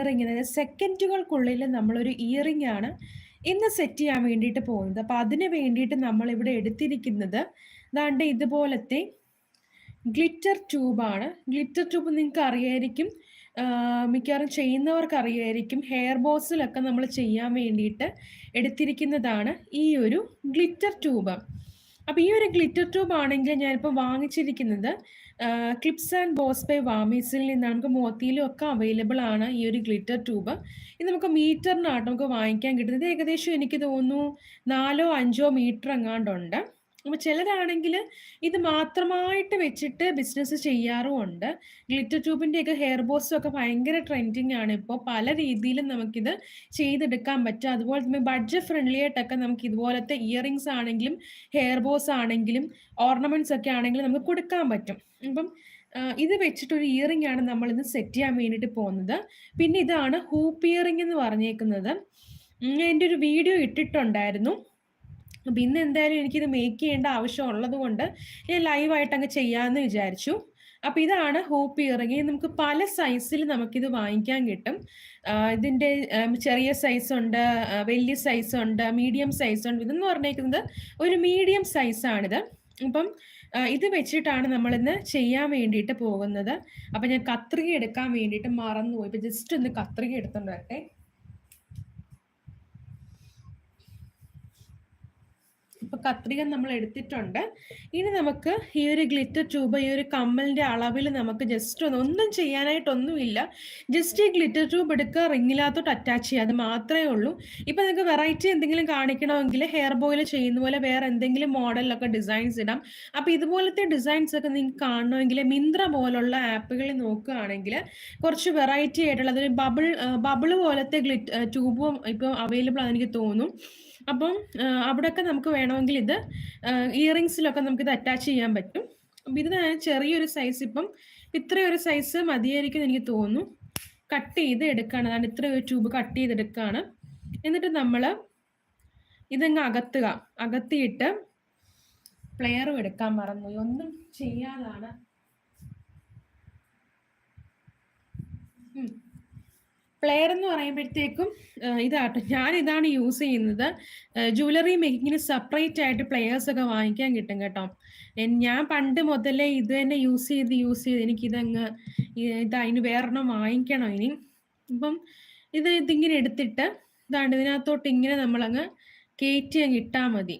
അതായത് സെക്കൻഡുകൾക്കുള്ളിൽ നമ്മളൊരു ഇയറിംഗ് ആണ് ഇന്ന് സെറ്റ് ചെയ്യാൻ വേണ്ടിയിട്ട് പോകുന്നത്. അപ്പോൾ അതിന് വേണ്ടിയിട്ട് നമ്മൾ ഇവിടെ എടുത്തിരിക്കുന്നത് ദാണ്ട് ഇതുപോലത്തെ ഗ്ലിറ്റർ ട്യൂബാണ്. ഗ്ലിറ്റർ ട്യൂബ് നിങ്ങൾക്ക് അറിയായിരിക്കും മിക്കവാറും ചെയ്യുന്നവർക്ക് അറിയായിരിക്കും ഹെയർ ബോസിലൊക്കെ നമ്മൾ ചെയ്യാൻ വേണ്ടിയിട്ട് എടുത്തിരിക്കുന്നതാണ് ഈ ഒരു ഗ്ലിറ്റർ ട്യൂബ്. അപ്പോൾ ഈ ഒരു ഗ്ലിറ്റർ ട്യൂബ് ആണെങ്കിൽ ഞാനിപ്പോൾ വാങ്ങിച്ചിരിക്കുന്നത് ക്ലിപ്സ് ആൻഡ് ബോസ് ബൈ വാമീസിൽ നിന്നാണ് നമുക്ക് മോത്തിയിലും ഒക്കെ അവൈലബിൾ ആണ് ഈ ഒരു ഗ്ലിറ്റർ ട്യൂബ് ഇത് നമുക്ക് മീറ്ററിനാണ് നമുക്ക് വാങ്ങിക്കാൻ കിട്ടുന്നത് ഏകദേശം എനിക്ക് തോന്നുന്നു നാലോ അഞ്ചോ മീറ്റർ എങ്ങാണ്ടുണ്ട്. അപ്പോൾ ചിലരാണെങ്കിൽ ഇത് മാത്രമായിട്ട് വെച്ചിട്ട് ബിസിനസ് ചെയ്യാറുമുണ്ട്. ഗ്ലിറ്റർ ട്യൂബിന്റെയൊക്കെ ഹെയർ ബോസും ഒക്കെ ഭയങ്കര ട്രെൻഡിങ് ആണ് ഇപ്പോൾ പല രീതിയിലും നമുക്കിത് ചെയ്തെടുക്കാൻ പറ്റും. അതുപോലെ തന്നെ ബഡ്ജറ്റ് ഫ്രണ്ട്ലി ആയിട്ടൊക്കെ നമുക്ക് ഇതുപോലത്തെ ഇയറിങ്സ് ആണെങ്കിലും ഹെയർ ബോസ് ആണെങ്കിലും ഓർണമെന്റ്സ് ഒക്കെ ആണെങ്കിലും നമുക്ക് കൊടുക്കാൻ പറ്റും. അപ്പം ഇത് വെച്ചിട്ടൊരു ഇയറിംഗ് ആണ് നമ്മൾ ഇന്ന് സെറ്റ് ചെയ്യാൻ വേണ്ടിയിട്ട് പോകുന്നത്. പിന്നെ ഇതാണ് ഹൂപ്പ് ഇയറിംഗ് എന്ന് പറഞ്ഞേക്കുന്നത്. എന്റെ ഒരു വീഡിയോ ഇട്ടിട്ടുണ്ടായിരുന്നു. അപ്പം ഇന്ന് എന്തായാലും എനിക്കിത് മേക്ക് ചെയ്യേണ്ട ആവശ്യം ഉള്ളത് കൊണ്ട് ഞാൻ ലൈവായിട്ട് അങ്ങ് ചെയ്യാമെന്ന് വിചാരിച്ചു. അപ്പോൾ ഇതാണ് ഹോപ്പ് ഇയറിങ് നമുക്ക് പല സൈസിൽ നമുക്കിത് വാങ്ങിക്കാൻ കിട്ടും. ഇതിന്റെ ചെറിയ സൈസ് ഉണ്ട് വലിയ സൈസ് ഉണ്ട് മീഡിയം സൈസ് ഉണ്ട്. ഇതെന്ന് പറഞ്ഞേക്കുന്നത് ഒരു മീഡിയം സൈസാണിത് അപ്പം ഇത് വെച്ചിട്ടാണ് നമ്മളിന്ന് ചെയ്യാൻ വേണ്ടിയിട്ട് പോകുന്നത്. അപ്പം ഞാൻ കത്രിക എടുക്കാൻ വേണ്ടിയിട്ട് മറന്നുപോയി. ഇപ്പം ജസ്റ്റ് ഒന്ന് കത്രിക എടുത്തോണ്ട് ഇപ്പൊ കത്രിക നമ്മൾ എടുത്തിട്ടുണ്ട്. ഇനി നമുക്ക് ഈ ഒരു ഗ്ലിറ്റർ ട്യൂബ് ഈ ഒരു കമ്മലിന്റെ അളവിൽ നമുക്ക് ജസ്റ്റ് ഒന്ന് ഒന്നും ചെയ്യാനായിട്ടൊന്നുമില്ല. ജസ്റ്റ് ഈ ഗ്ലിറ്റർ ട്യൂബ് എടുക്കുക റിങ്ങിനകത്തോട്ട് അറ്റാച്ച് ചെയ്യുക അത് മാത്രമേ ഉള്ളൂ. ഇപ്പൊ നിങ്ങൾക്ക് വെറൈറ്റി എന്തെങ്കിലും കാണിക്കണമെങ്കിൽ ഹെയർ ബോയിൽ ചെയ്യുന്ന പോലെ വേറെ എന്തെങ്കിലും മോഡലിലൊക്കെ ഡിസൈൻസ് ഇടാം. അപ്പൊ ഇതുപോലത്തെ ഡിസൈൻസ് ഒക്കെ നിങ്ങൾക്ക് കാണണമെങ്കിൽ മിന്ത്ര പോലുള്ള ആപ്പുകളിൽ നോക്കുകയാണെങ്കിൽ കുറച്ച് വെറൈറ്റി ആയിട്ടുള്ള അതൊരു ബബിൾ ബബിൾ പോലത്തെ ഗ്ലിറ്റ് ട്യൂബും ഇപ്പൊ അവൈലബിൾ ആണെന്ന് എനിക്ക് തോന്നുന്നു അപ്പം അവിടെയൊക്കെ നമുക്ക് വേണമെങ്കിൽ ഇത് ഇയറിങ്സിലൊക്കെ നമുക്ക് ഇത് അറ്റാച്ച് ചെയ്യാൻ പറ്റും. അപ്പം ഇത് ചെറിയൊരു സൈസ് ഇപ്പം ഇത്രയൊരു സൈസ് മതിയായിരിക്കും എനിക്ക് തോന്നുന്നു. കട്ട് ചെയ്ത് എടുക്കുകയാണ് അതാണ് ഇത്ര ഒരു ട്യൂബ് കട്ട് ചെയ്തെടുക്കുകയാണ് എന്നിട്ട് നമ്മൾ ഇതങ്ങ് അകത്തുക. അകത്തിയിട്ട് പ്ലെയറും എടുക്കാൻ മറന്നു. ഒന്നും ചെയ്യാതാണ്. പ്ലെയർ എന്ന് പറയുമ്പോഴത്തേക്കും ഇതാട്ടോ. ഞാൻ ഇതാണ് യൂസ് ചെയ്യുന്നത് ജുവലറി മേക്കിങ്ങിന് സെപ്പറേറ്റ് ആയിട്ട് പ്ലെയേഴ്സ് ഒക്കെ വാങ്ങിക്കാൻ കിട്ടും കേട്ടോ. ഞാൻ പണ്ട് മുതലേ ഇത് തന്നെ യൂസ് ചെയ്ത് യൂസ് ചെയ്ത് എനിക്കിതങ്ങ് ഇത് അതിന് വേറെണ്ണം വാങ്ങിക്കണം ഇനി. അപ്പം ഇത് ഇതിങ്ങനെ എടുത്തിട്ട് ഇതാണ്ട് ഇതിനകത്തോട്ട് ഇങ്ങനെ നമ്മളങ്ങ് കയറ്റി അങ്ങ് ഇട്ടാൽ മതി.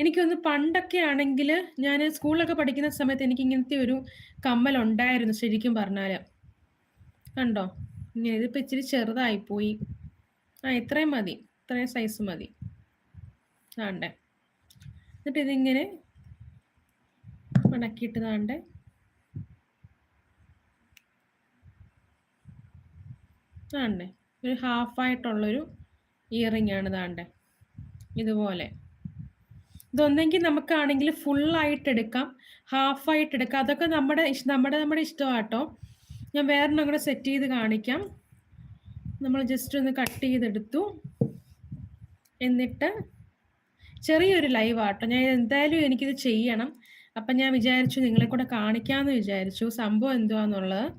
എനിക്കൊന്ന് പണ്ടൊക്കെ ആണെങ്കിൽ ഞാൻ സ്കൂളിലൊക്കെ പഠിക്കുന്ന സമയത്ത് എനിക്ക് ഇങ്ങനത്തെ ഒരു കമ്മൽ ഉണ്ടായിരുന്നു ശരിക്കും പറഞ്ഞാൽ കണ്ടോ? ഇങ്ങനെ ഇതിപ്പോൾ ഇച്ചിരി ചെറുതായിപ്പോയി. ആ ഇത്രയും മതി. ഇത്രയും സൈസ് മതി. ആണ്ടേ എന്നിട്ട് ഇതിങ്ങനെ മടക്കിയിട്ട് താണ്ടേ താണ്ടേ ഒരു ഹാഫായിട്ടുള്ളൊരു ഇയറിംഗ് ആണ് താണ്ടേ ഇതുപോലെ. ഇതൊന്നെങ്കിൽ നമുക്കാണെങ്കിൽ ഫുള്ളായിട്ട് എടുക്കാം. ഹാഫായിട്ട് എടുക്കാം. അതൊക്കെ നമ്മുടെ നമ്മുടെ നമ്മുടെ ഇഷ്ടമാട്ടോ ഞാൻ വേറൊന്നും കൂടെ സെറ്റ് ചെയ്ത് കാണിക്കാം. നമ്മൾ ജസ്റ്റ് ഒന്ന് കട്ട് ചെയ്തെടുത്തു. എന്നിട്ട് ചെറിയൊരു ലൈവ് ആട്ടോ. ഞാൻ എന്തായാലും എനിക്കിത് ചെയ്യണം. അപ്പം ഞാൻ വിചാരിച്ചു നിങ്ങളെ കൂടെ കാണിക്കാമെന്ന് വിചാരിച്ചു. സംഭവം എന്തുവാന്നുള്ളത്?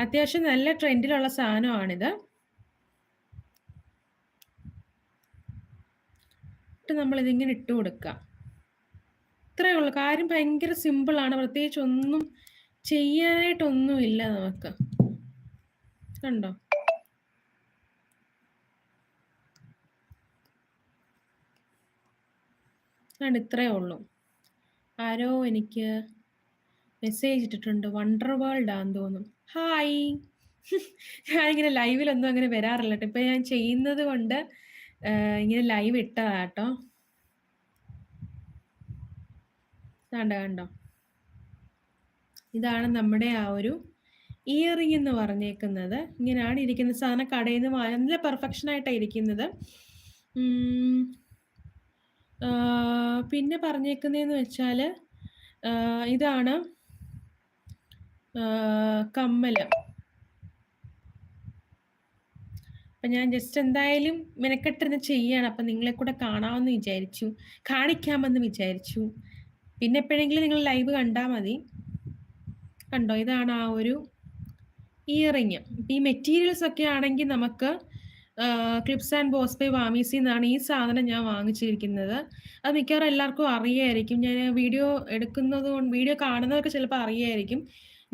അത്യാവശ്യം നല്ല ട്രെൻഡിലുള്ള സാധനമാണിത്. നമ്മളിതിങ്ങനെ ഇട്ട് കൊടുക്കുക ഇത്രയേ ഉള്ളൂ. കാര്യം ഭയങ്കര സിമ്പിളാണ് പ്രത്യേകിച്ച് ഒന്നും ചെയ്യാനായിട്ടൊന്നുമില്ല നമുക്ക്. കണ്ടോ? കണ്ട് ഇത്രേ ഉള്ളൂ. ആരോ എനിക്ക് മെസ്സേജ് ഇട്ടിട്ടുണ്ട്. വണ്ടർ വേൾഡ് ആന്ന് തോന്നും ഹായ് ഞാനിങ്ങനെ ലൈവിലൊന്നും അങ്ങനെ വരാറില്ല കേട്ടോ. ഇപ്പം ഞാൻ ചെയ്യുന്നത് കൊണ്ട് ഇങ്ങനെ ലൈവ് ഇട്ടതാട്ടോ കണ്ടോ കണ്ടോ? ഇതാണ് നമ്മുടെ ആ ഒരു ഇയറിംഗ് എന്ന് പറഞ്ഞേക്കുന്നത്. ഇങ്ങനെയാണ് ഇരിക്കുന്നത്. സാധനം കടയിൽ നിന്ന് നല്ല പെർഫെക്ഷൻ ആയിട്ടാണ് ഇരിക്കുന്നത്. പിന്നെ പറഞ്ഞേക്കുന്നതെന്ന് വെച്ചാൽ ഇതാണ് കമ്മൽ. അപ്പം ഞാൻ ജസ്റ്റ് എന്തായാലും മെനക്കെട്ടിരുന്ന് ചെയ്യാണ്. അപ്പം നിങ്ങളെ കൂടെ കാണാമെന്ന് വിചാരിച്ചു. കാണിക്കാമെന്ന് വിചാരിച്ചു. പിന്നെ എപ്പോഴെങ്കിലും നിങ്ങൾ ലൈവ് കണ്ടാൽ മതി. കണ്ടോ? ഇതാണ് ആ ഒരു ഇയറിങ് ഈ മെറ്റീരിയൽസ് ഒക്കെ ആണെങ്കിൽ നമുക്ക് ക്ലിപ്സ് ആൻഡ് ബോസ് ബൈ വാമീസി എന്നാണ് ഈ സാധനം ഞാൻ വാങ്ങിച്ചിരിക്കുന്നത്. അത് മിക്കവാറും എല്ലാവർക്കും അറിയായിരിക്കും. ഞാൻ വീഡിയോ എടുക്കുന്നത് വീഡിയോ കാണുന്നവർക്ക് ചിലപ്പോൾ അറിയായിരിക്കും.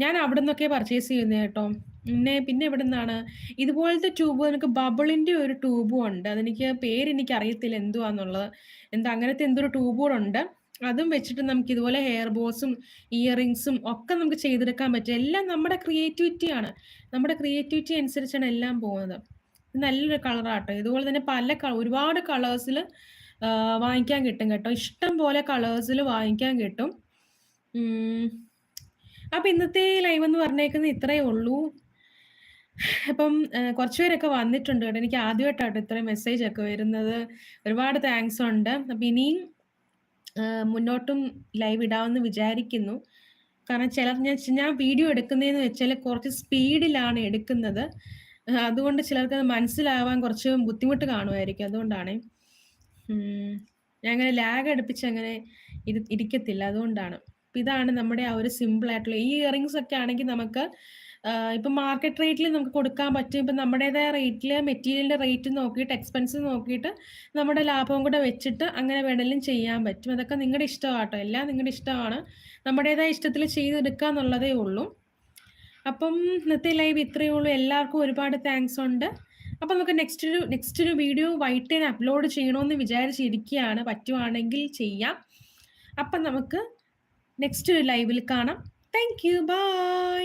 ഞാൻ അവിടെ നിന്നൊക്കെ പർച്ചേസ് ചെയ്യുന്നത് കേട്ടോ. പിന്നെ പിന്നെ എവിടെ നിന്നാണ് ഇതുപോലത്തെ ട്യൂബ് എനിക്ക് ബബിളിന്റെ ഒരു ട്യൂബും ഉണ്ട്. അതെനിക്ക് പേരെനിക്ക് അറിയത്തില്ല എന്തുവാന്നുള്ളത്. എന്താ അങ്ങനത്തെ എന്തൊരു ട്യൂബുകളുണ്ട് അതും വെച്ചിട്ട് നമുക്ക് ഇതുപോലെ ഹെയർ ബോസും ഇയറിങ്സും ഒക്കെ നമുക്ക് ചെയ്തെടുക്കാൻ പറ്റും. എല്ലാം നമ്മുടെ ക്രിയേറ്റിവിറ്റിയാണ് നമ്മുടെ ക്രിയേറ്റിവിറ്റി അനുസരിച്ചാണ് എല്ലാം പോകുന്നത്. നല്ലൊരു കളറാട്ടോ ഇതുപോലെ തന്നെ പല ഒരുപാട് കളേഴ്സിൽ വാങ്ങിക്കാൻ കിട്ടും കേട്ടോ. ഇഷ്ടം പോലെ കളേഴ്സിൽ വാങ്ങിക്കാൻ കിട്ടും. അപ്പം ഇന്നത്തെ ലൈവ് എന്ന് പറഞ്ഞേക്കുന്നത് ഇത്രയേ ഉള്ളൂ. അപ്പം കുറച്ച് പേരൊക്കെ വന്നിട്ടുണ്ട് കേട്ടോ. എനിക്ക് ആദ്യമായിട്ടാട്ടോ ഇത്രയും മെസ്സേജ് ഒക്കെ വരുന്നത്. ഒരുപാട് താങ്ക്സ് ഉണ്ട്. അപ്പം ഇനിയും മുന്നോട്ടും ലൈവ് ഇടാമെന്ന് വിചാരിക്കുന്നു. കാരണം ചിലർ ഞാൻ ഞാൻ വീഡിയോ എടുക്കുന്നതെന്ന് വെച്ചാൽ കുറച്ച് സ്പീഡിലാണ് എടുക്കുന്നത്. അതുകൊണ്ട് ചിലർക്ക് അത് മനസ്സിലാവാൻ കുറച്ച് ബുദ്ധിമുട്ട് കാണുമായിരിക്കും അതുകൊണ്ടാണ്. ഞാൻ അങ്ങനെ ലാഗ് അടുപ്പിച്ച് അങ്ങനെ ഇരി ഇരിക്കത്തില്ല അതുകൊണ്ടാണ്. ഇതാണ് നമ്മുടെ ആ ഒരു സിമ്പിൾ ആയിട്ടുള്ള ഈ ഇയറിങ്സ് ഒക്കെ ആണെങ്കിൽ നമുക്ക് ഇപ്പം മാർക്കറ്റ് റേറ്റിൽ നമുക്ക് കൊടുക്കാൻ പറ്റും. ഇപ്പൊ നമ്മുടേതായ റേറ്റിൽ മെറ്റീരിയലിന്റെ റേറ്റ് നോക്കിയിട്ട് എക്സ്പെൻസ് നോക്കിയിട്ട് നമ്മുടെ ലാഭവും കൂടെ വെച്ചിട്ട് അങ്ങനെ വേണമെങ്കിലും ചെയ്യാൻ പറ്റും. അതൊക്കെ നിങ്ങളുടെ ഇഷ്ടമാട്ടോ എല്ലാം നിങ്ങളുടെ ഇഷ്ടമാണ്. നമ്മുടേതായ ഇഷ്ടത്തിൽ ചെയ്തെടുക്കുക എന്നുള്ളതേ ഉള്ളൂ. അപ്പം ഇന്നത്തെ ലൈവ് ഇത്രയേ ഉള്ളൂ. എല്ലാവർക്കും ഒരുപാട് താങ്ക്സ് ഉണ്ട്. അപ്പം നമുക്ക് നെക്സ്റ്റ് ഒരു നെക്സ്റ്റ് ഒരു വീഡിയോ വൈറ്റ് അപ്ലോഡ് ചെയ്യണമെന്ന് വിചാരിച്ചിരിക്കുകയാണ് പറ്റുവാണെങ്കിൽ ചെയ്യാം. അപ്പം നമുക്ക് നെക്സ്റ്റ് ഒരു ലൈവിൽ കാണാം. Thank you by